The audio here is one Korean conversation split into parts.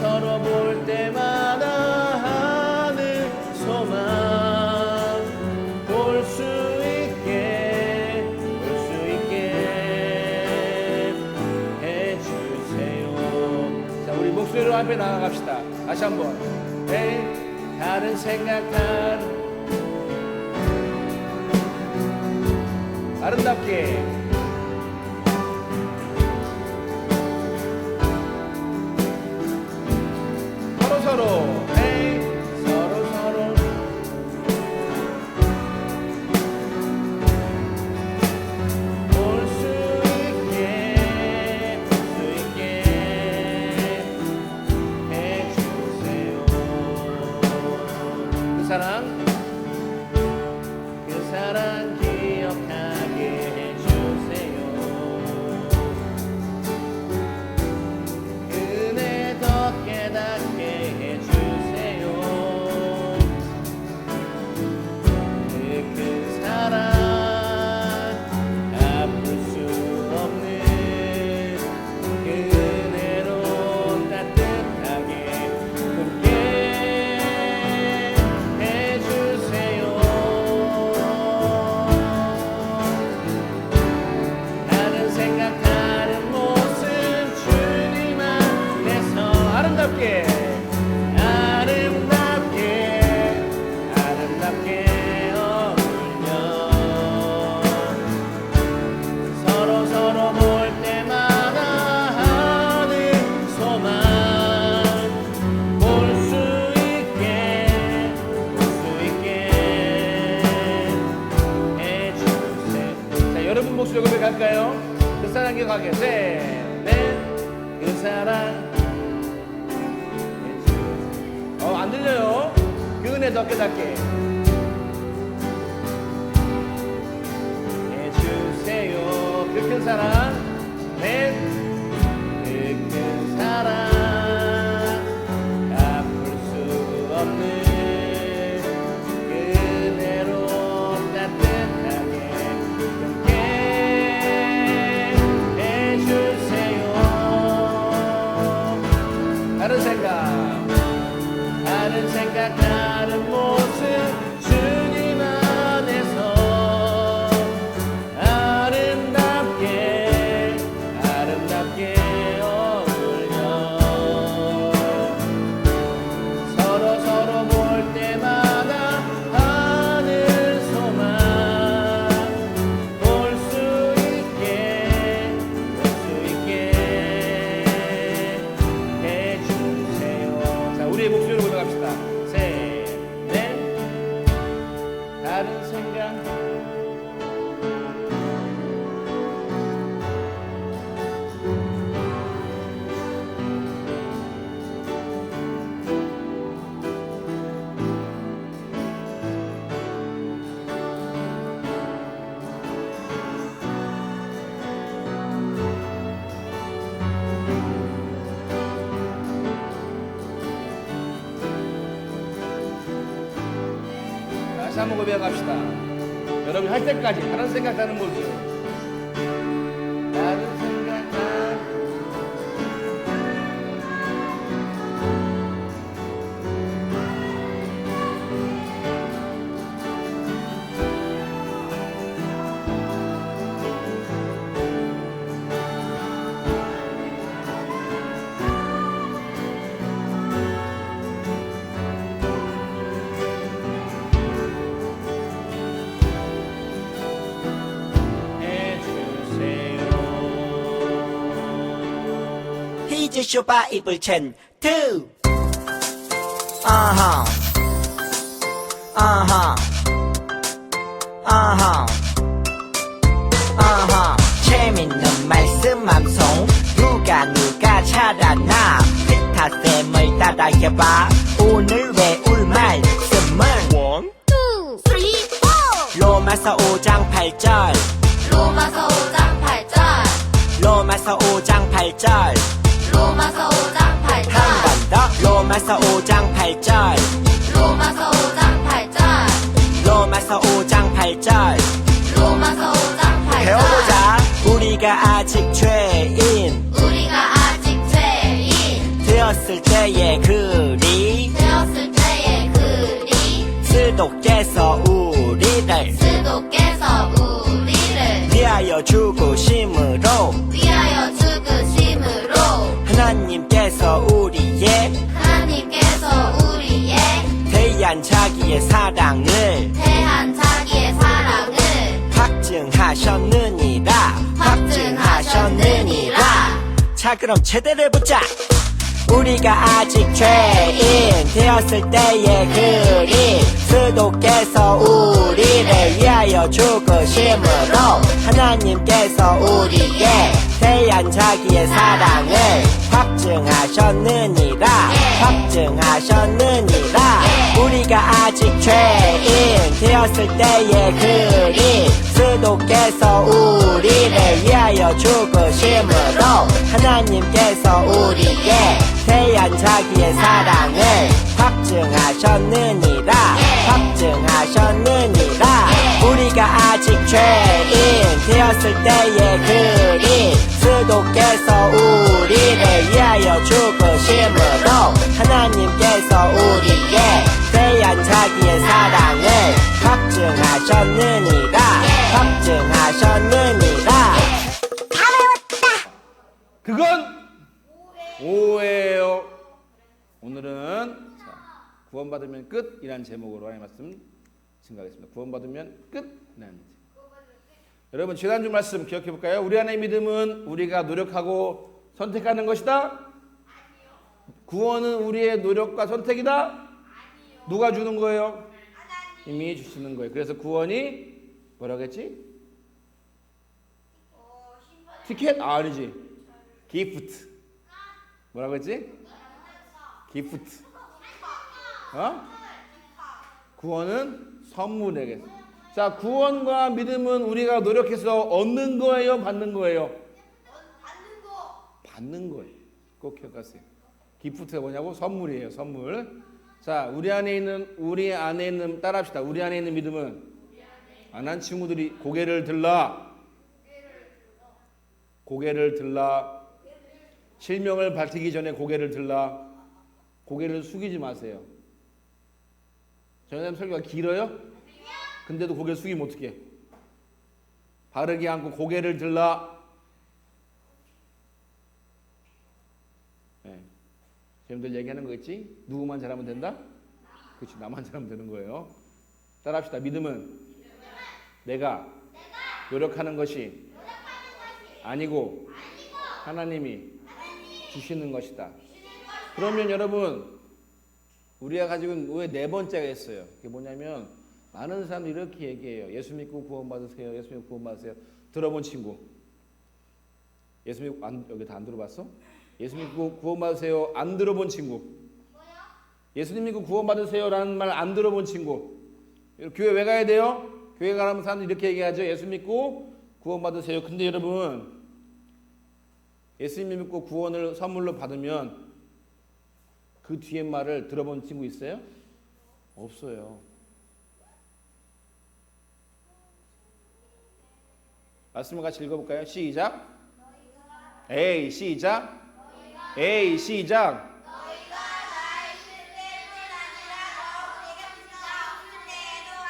서로 볼 때마다 하는 소망. 볼 수 있게 볼 수 있게 해주세요. 자 우리 목소리로 앞에 나아갑시다. 다시 한번. 에 다른 생각 다른 아름답게. 서로. 에이 서로 서로. 볼 수 있게 수 있게 해주세요. 그 사랑 한번 고백합시다. 여러분 할 때까지 다른 생각 나는 모습. 히즈 쇼바 이불 첸투. 아하. 아하. 아하. 아하. 재밌는 말씀 함송. 누가 누가 잘하나. 피타쌤을 따라 해봐. 오늘 외울 말씀은 원 two, three, four. 로마서 5장 8절. 로마서 5장 8절. 로마서 5장 8절 로마서 5장 8절. 한 번 더 로마서 5장 8절. 로마서 5장 8절. 로마서 5장 8절. 로마서 5장 8절. 배워보자. 우리가 아직 죄인. 우리가 아직 죄인. 되었을 때의 글이 되었을 때의 글이 스도께서 우리를 스도께서 우리를 위하여 죽으심으로. 위하여 죽으심으로 하나님께서 우리의 하나님께서 우리의 대한 자기의 사랑을 대한 자기의 사랑을 확증하셨느니라. 확증하셨느니라. 자 그럼 제대로 해보자. 우리가 아직 죄인 되었을 때의 글이 스도께서 우리를 위하여 죽으심으로 하나님께서 우리에게 대한 자기의 사랑을 확증하셨느니라. 확증하셨느니라. 우리가 아직 죄인 되었을 때의 글이 스도께서 우리를 위하여 죽으심으로 하나님께서 우리에게 대한 자기의 사랑을 확증하셨느니라. 확증하셨느니라 우리가 아직 죄인 되었을 때의 글이 스도께서 우리를 위하여 죽으심으로 하나님께서 우리에게 대한 자기의 사랑을 확증하셨느니라. 확증하셨느니라. 그건 오해요. 오늘은 자, 구원받으면 끝이라는 제목으로 하나님 말씀 증가하겠습니다. 구원받으면 끝이라는 제목. 여러분 지난주 말씀 기억해 볼까요? 우리 안의 믿음은 우리가 노력하고 선택하는 것이다. 구원은 우리의 노력과 선택이다. 누가 주는 거예요? 이미 주시는 거예요. 그래서 구원이 뭐라고 했지? 티켓? 아, 아니지. 기프트. 뭐라고 했지? 기프트. 어? 구원은 선물에게. 자, 구원과 믿음은 우리가 노력해서 얻는 거예요, 받는 거예요? 받는 거예요. 꼭 기억하세요. 기프트가 뭐냐고? 선물이에요, 선물. 자, 우리 안에 있는 우리 안에 있는 따라합시다. 우리 안에 있는 믿음은 안한 친구들이 고개를 들라. 고개를 들라. 실명을 밝히기 전에 고개를 들라. 고개를 숙이지 마세요. 전에 설교가 길어요? 근데도 고개를 숙이면 어떡해? 바르게 앉고 고개를 들라. 네. 여러분들 얘기하는 거 있지? 누구만 잘하면 된다? 그렇지, 나만 잘하면 되는 거예요. 따라합시다. 믿음은 내가 노력하는 것이 아니고 하나님이 주시는 것이다. 그러면 여러분 우리가 가지고 왜 네 번째가 있어요. 그게 뭐냐면 많은 사람들이 이렇게 얘기해요. 예수 믿고 구원 받으세요. 예수 믿고 구원 받으세요. 들어본 친구. 예수 믿고 안, 여기 다 안 들어봤어? 예수 믿고 구원 받으세요. 안 들어본 친구. 예수님 믿고 구원 받으세요라는 말 안 들어본 친구. 교회 왜 가야 돼요? 교회 가면 사람들이 이렇게 얘기하죠. 예수 믿고 구원 받으세요. 근데 여러분 예수님 믿고 구원을 선물로 받으면 그 뒤에 말을 들어본 친구 있어요? 없어요. 말씀을 같이 읽어볼까요? 시작. 에이 시작. 에이 시작.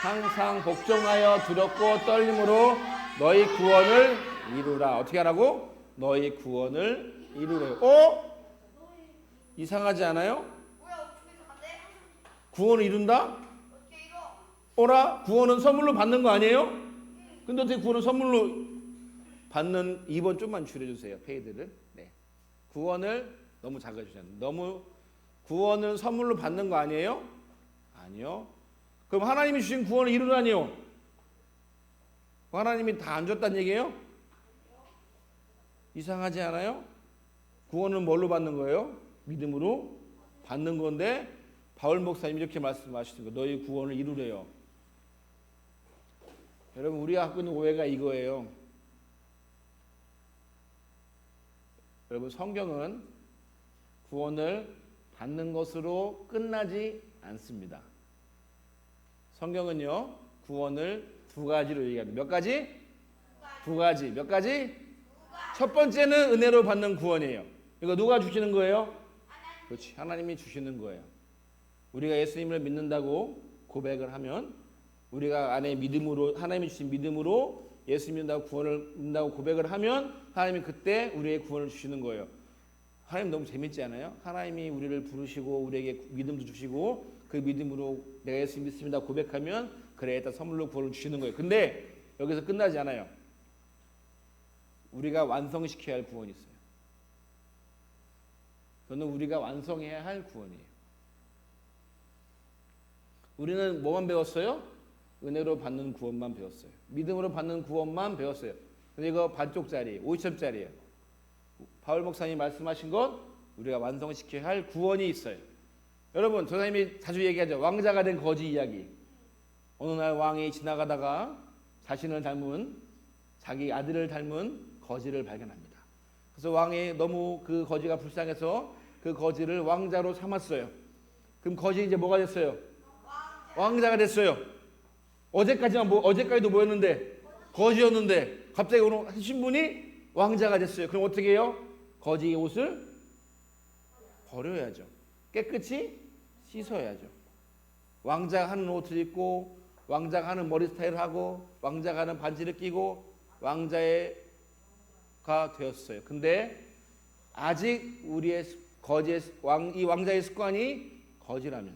항상 복종하여 두렵고 떨림으로 너희 구원을 이루라. 어떻게 하라고? 너희 구원을 이루래요. 어? 이상하지 않아요? 구원을 이룬다? 오라? 구원은 선물로 받는 거 아니에요? 근데 어떻게 구원은 선물로 받는 2번 좀만 줄여주세요. 페이드를. 네. 구원을 너무 작아주셨네. 너무 구원을 선물로 받는 거 아니에요? 아니요. 그럼 하나님이 주신 구원을 이루라니요? 하나님이 다 안 줬단 얘기예요? 이상하지 않아요? 구원은 뭘로 받는 거예요? 믿음으로 받는 건데 바울 목사님 이렇게 말씀하시는 거 너희 구원을 이루래요. 여러분 우리가 갖고 있는 오해가 이거예요. 여러분 성경은 구원을 받는 것으로 끝나지 않습니다. 성경은요 구원을 두 가지로 얘기합니다. 몇 가지? 두 가지. 몇 가지? 첫 번째는 은혜로 받는 구원이에요. 이거 누가 주시는 거예요? 그렇지. 하나님이 주시는 거예요. 우리가 예수님을 믿는다고 고백을 하면 우리가 안에 믿음으로 하나님이 주신 믿음으로 예수 믿는다고 구원을 믿는다고 고백을 하면 하나님이 그때 우리의 구원을 주시는 거예요. 하나님 너무 재밌지 않아요? 하나님이 우리를 부르시고 우리에게 믿음도 주시고 그 믿음으로 내가 예수 믿습니다 고백하면 그래 일단 선물로 구원을 주시는 거예요. 근데 여기서 끝나지 않아요. 우리가 완성시켜야 할 구원이 있어요. 그는 우리가 완성해야 할 구원이에요. 우리는 뭐만 배웠어요? 은혜로 받는 구원만 배웠어요. 믿음으로 받는 구원만 배웠어요. 근데 이거 반쪽짜리, 50점짜리예요. 바울 목사님 말씀하신 것 우리가 완성시켜야 할 구원이 있어요. 여러분, 조사님이 자주 얘기하죠. 왕자가 된 거지 이야기. 어느 날 왕이 지나가다가 자신을 닮은 자기 아들을 닮은 거지를 발견합니다. 그래서 왕이 너무 그 거지가 불쌍해서 그 거지를 왕자로 삼았어요. 그럼 거지 이제 뭐가 됐어요? 왕자 가 됐어요. 어제까지만 뭐 어제까지도 뭐였는데 거지였는데 갑자기 오늘 하신 분이 왕자가 됐어요. 그럼 어떻게 해요? 거지의 옷을 버려야죠. 깨끗이 씻어야죠. 왕자가 하는 옷을 입고 왕자가 하는 머리 스타일을 하고 왕자가 하는 반지를 끼고 왕자 가 되었어요. 근데 아직 우리의 거지의 왕, 이 왕자의 습관이 거지라면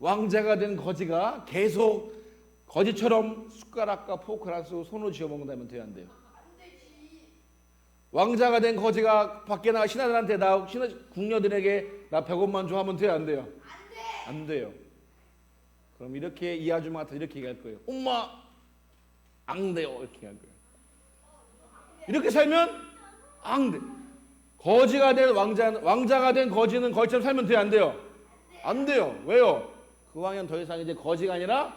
왕자가 된 거지가 계속 거지처럼 숟가락과 포크를 쓰고 손으로 쥐어 먹는다면 돼요 안 돼요? 왕자가 된 거지가 밖에 나가 신하들한테 나 신하 궁녀들에게 나 100원만 줘 하면 돼요 안 돼요? 안 돼요. 그럼 이렇게 이 아줌마한테 이렇게 얘기할 거예요. 엄마 안 돼요 이렇게 할 거예요. 이렇게 살면 안 돼. 거지가 된 왕자 왕자가 된 거지는 거지처럼 살면 돼요 안 돼요? 안 돼요. 왜요? 그 왕은 더 이상 이제 거지가 아니라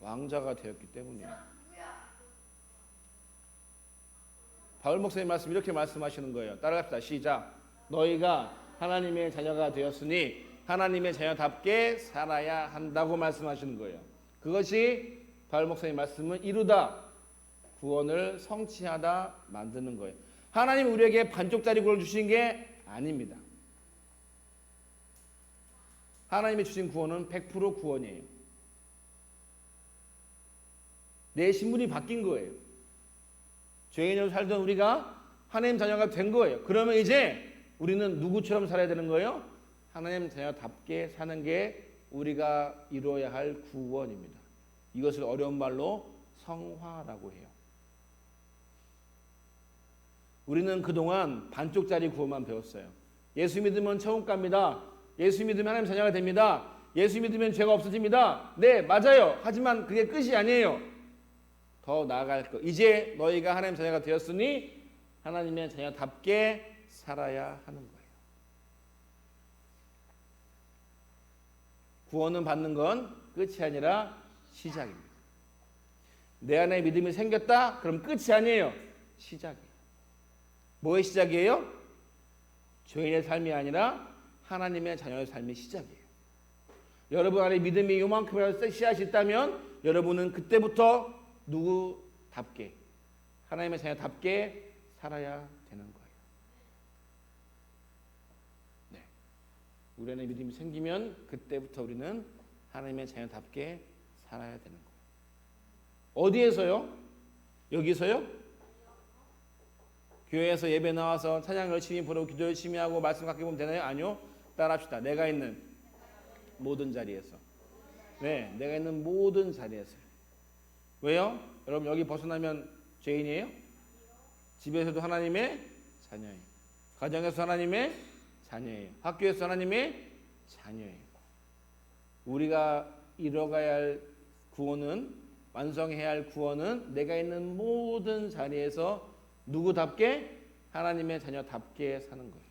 왕자가 되었기 때문이에요. 바울 목사님 말씀 이렇게 말씀하시는 거예요. 따라갑시다. 시작. 너희가 하나님의 자녀가 되었으니 하나님의 자녀답게 살아야 한다고 말씀하시는 거예요. 그것이 바울 목사님 말씀은 이루다 구원을 성취하다 만드는 거예요. 하나님 우리에게 반쪽짜리 구원을 주신 게 아닙니다. 하나님이 주신 구원은 100% 구원이에요. 내 신분이 바뀐 거예요. 죄인으로 살던 우리가 하나님 자녀가 된 거예요. 그러면 이제 우리는 누구처럼 살아야 되는 거예요? 하나님 자녀답게 사는 게 우리가 이루어야 할 구원입니다. 이것을 어려운 말로 성화라고 해요. 우리는 그동안 반쪽짜리 구원만 배웠어요. 예수 믿으면 천국 갑니다. 예수 믿으면 하나님 자녀가 됩니다. 예수 믿으면 죄가 없어집니다. 네, 맞아요. 하지만 그게 끝이 아니에요. 더 나아갈 것. 이제 너희가 하나님 자녀가 되었으니 하나님의 자녀답게 살아야 하는 거예요. 구원은 받는 건 끝이 아니라 시작입니다. 내 안에 믿음이 생겼다? 그럼 끝이 아니에요. 시작이에요. 뭐의 시작이에요? 죄인의 삶이 아니라 하나님의 자녀의 삶의 시작이에요. 여러분 안에 믿음이 요만큼이라도 씨앗이 있다면 여러분은 그때부터 누구답게 하나님의 자녀답게 살아야 되는 거예요. 네. 우리 안에 믿음이 생기면 그때부터 우리는 하나님의 자녀답게 살아야 되는 거예요. 어디에서요? 여기서요? 교회에서 예배 나와서 찬양 열심히 부르고 기도 열심히 하고 말씀 갖게 보면 되나요? 아니요. 따라합시다. 내가 있는 모든 자리에서. 네, 내가 있는 모든 자리에서. 왜요? 여러분 여기 벗어나면 죄인이에요? 집에서도 하나님의 자녀예요. 가정에서 하나님의 자녀예요. 학교에서 하나님의 자녀예요. 우리가 이뤄가야 할 구원은 완성해야 할 구원은 내가 있는 모든 자리에서 누구답게 하나님의 자녀답게 사는 거예요.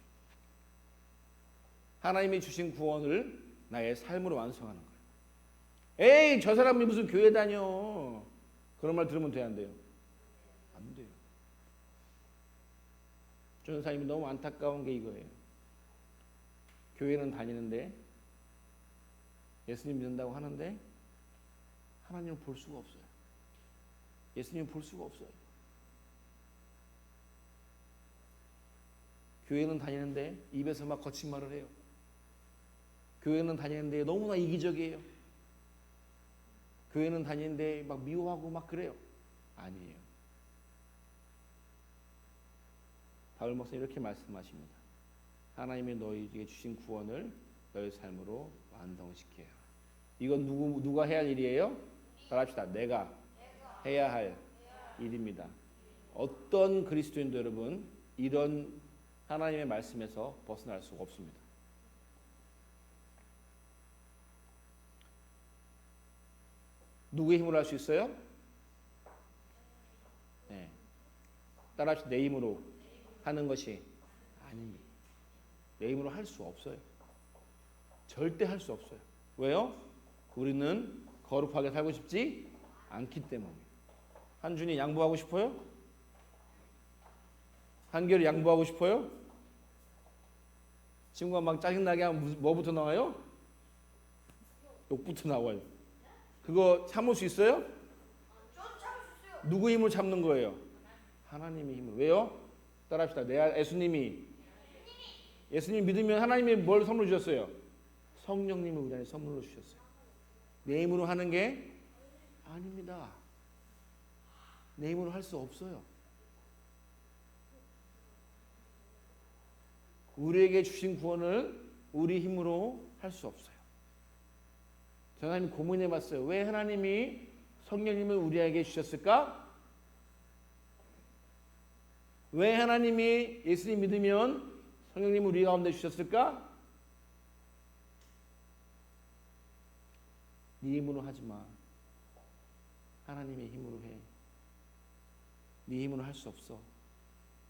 하나님이 주신 구원을 나의 삶으로 완성하는 거예요. 에이, 저 사람이 무슨 교회 다녀. 그런 말 들으면 돼, 안 돼요? 안 돼요. 전사님이 너무 안타까운 게 이거예요. 교회는 다니는데, 예수님 믿는다고 하는데, 하나님을 볼 수가 없어요. 예수님을 볼 수가 없어요. 교회는 다니는데 입에서 막 거친 말을 해요. 교회는 다니는데 너무나 이기적이에요. 교회는 다니는데 막 미워하고 막 그래요. 아니에요. 바울 목사님 이렇게 말씀하십니다. 하나님이 너희에게 주신 구원을 너희 삶으로 완성시켜야. 이건 누구 누가 해야 할 일이에요? 따라합시다. 내가 해야 할 일입니다. 어떤 그리스도인도 여러분 이런 하나님의 말씀에서 벗어날 수가 없습니다. 누구의 힘으로 할 수 있어요? 네. 따라합시다. 내 힘으로 하는 것이 아닙니다. 내 힘으로 할 수 없어요. 절대 할 수 없어요. 왜요? 우리는 거룩하게 살고 싶지 않기 때문에. 한준이 양보하고 싶어요? 한결이 양보하고 싶어요? 친구가 막 짜증나게 하면 뭐부터 나와요? 욕부터 나와요. 그거 참을 수 있어요? 누구 힘으로 참는 거예요? 하나님의 힘으로. 왜요? 따라합시다. 내 예수님이 예수님 믿으면 하나님이 뭘 선물 주셨어요? 성령님을 우리 안에 선물로 주셨어요. 내 힘으로 하는 게 아닙니다. 내 힘으로 할 수 없어요. 우리에게 주신 구원을 우리 힘으로 할 수 없어요. 저는 고민해 봤어요. 왜 하나님이 성령님을 우리에게 주셨을까? 왜 하나님이 예수님 믿으면 성령님을 우리 가운데 주셨을까? 네 힘으로 하지 마. 하나님의 힘으로 해. 네 힘으로 할 수 없어.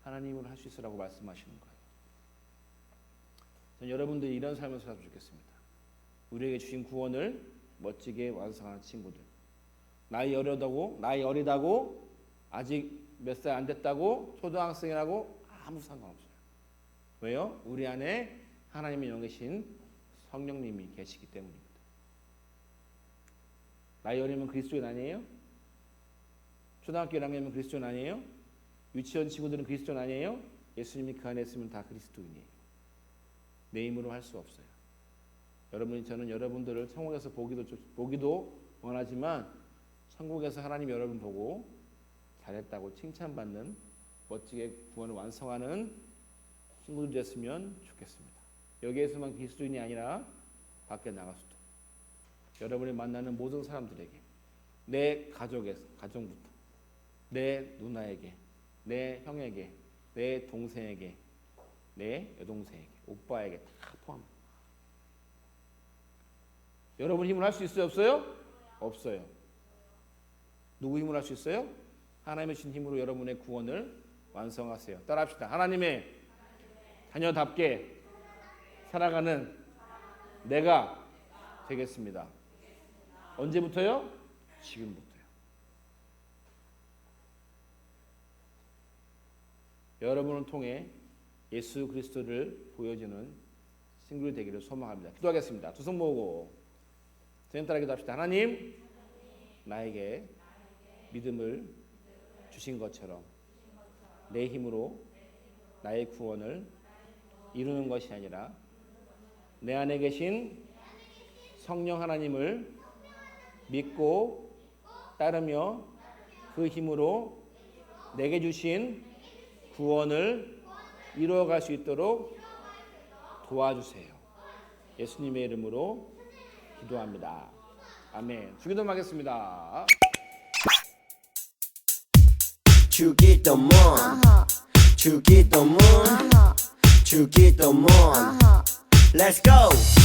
하나님으로 할 수 있으라고 말씀하시는 거예요. 전 여러분들이 이런 삶을 살았으면 좋겠습니다. 우리에게 주신 구원을 멋지게 완성하는 친구들. 나이 어리다고, 나이 어리다고, 아직 몇 살 안 됐다고, 초등학생이라고 아무 상관없어요. 왜요? 우리 안에 하나님의 영계신 성령님이 계시기 때문입니다. 나이 어리면 그리스도인 아니에요? 초등학교 1학년이면 그리스도인 아니에요? 유치원 친구들은 그리스도인 아니에요? 예수님이 그 안에 있으면 다 그리스도인이에요. 내 힘으로 할 수 없어요. 여러분이 저는 여러분들을 천국에서 보기도 보기도 원하지만 천국에서 하나님 여러분 보고 잘했다고 칭찬받는 멋지게 구원을 완성하는 친구들 됐으면 좋겠습니다. 여기에서만 그리스도인이 아니라 밖에 나가서도 여러분이 만나는 모든 사람들에게 내 가족에서 가정부터 내 누나에게 내 형에게 내 동생에게 내 여동생에게, 오빠에게 다 포함. 여러분 힘을 할 수 있어요, 없어요? 없어요. 누구 힘을 할 수 있어요? 하나님의 신 힘으로 여러분의 구원을 완성하세요. 따라합시다. 하나님의 자녀답게 살아가는 내가 되겠습니다. 언제부터요? 지금부터요. 여러분을 통해 예수 그리스도를 보여주는 친구이 되기를 소망합니다. 기도하겠습니다. 두 손 모으고 선생님 따라 기도합시다. 하나님 나에게 믿음을 주신 것처럼 내 힘으로 나의 구원을 이루는 것이 아니라 내 안에 계신 성령 하나님을 믿고 따르며 그 힘으로 내게 주신 구원을 이루어갈 수 있도록 도와주세요. 예수님의 이름으로 기도합니다. 아멘. 주기도 하겠습니다. 주기도 문 주기도 문 주기도 문 Let's go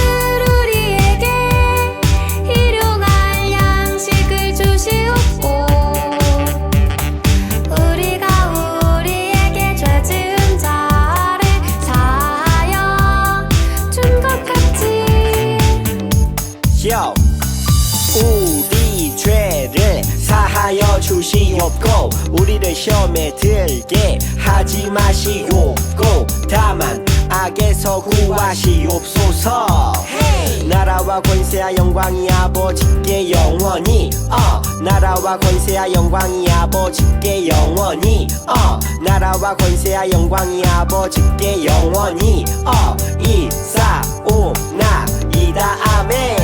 하시옵소서. 나라와 권세와 영광이 아버지께 영원히. 어 나라와 권세와 영광이 아버지께 영원히. 어 나라와 권세와 영광이 아버지께 영원히. 어 이사오나 이다. 아멘.